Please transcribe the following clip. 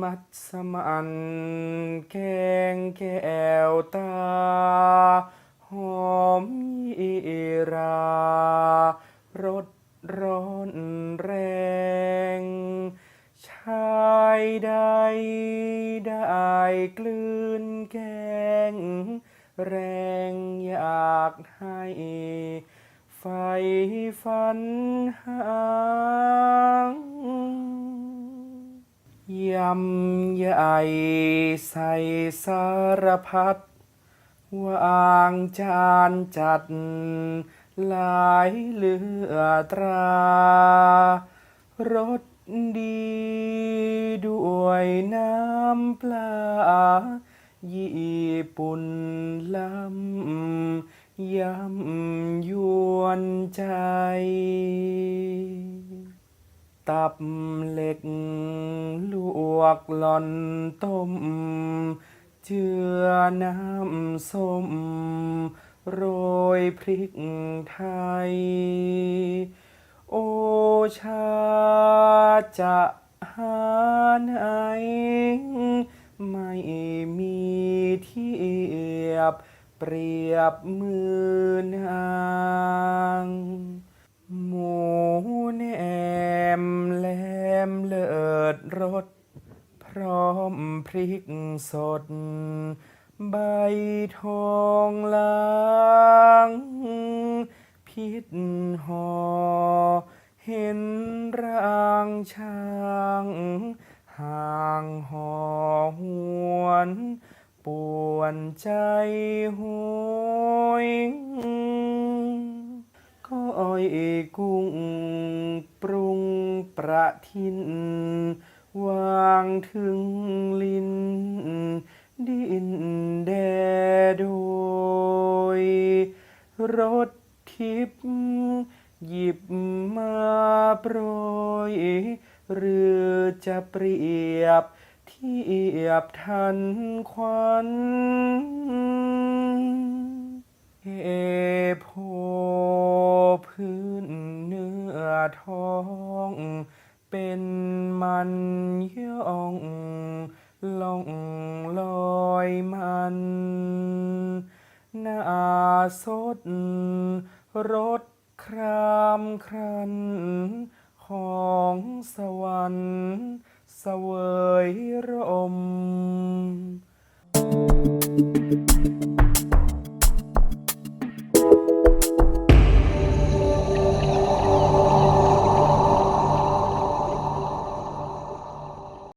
มัดสมันแกงแก้วตา หอมอีรา รสร้อนแรง ชายใดได้กลืนแกง แรงอยากให้ไฟฟันหาง ยำใหญ่ใส่สารพัดวางจานจัด หลายเหลือตรา รสดีด้วยน้ำปลา ญี่ปุ่นล้ำยำยวนใจ ตับเหล็ก ลวกหล่อนต้ม เจือน้ำส้ม โรยพริกไทย โอชาจะหาไหน ไม่มีเทียบเปรียบมือนางห รส พร้อมพริกสด ใบทองล้างพิษห่อเห็นร่างช้างห่างหอหวนปวนใจหวยก้อยกุ้งปรุงประทิน วางถึงลิ้น ดินแดโดย รถทิพย์หยิบมาโปรย หรือจะเปรียบเทียบทันควันเอโพพื้นเนื้อทองเป็น มันย่องล่องลอยมันหน้าสดรสครามครัน ของสวรรค์เสวยรม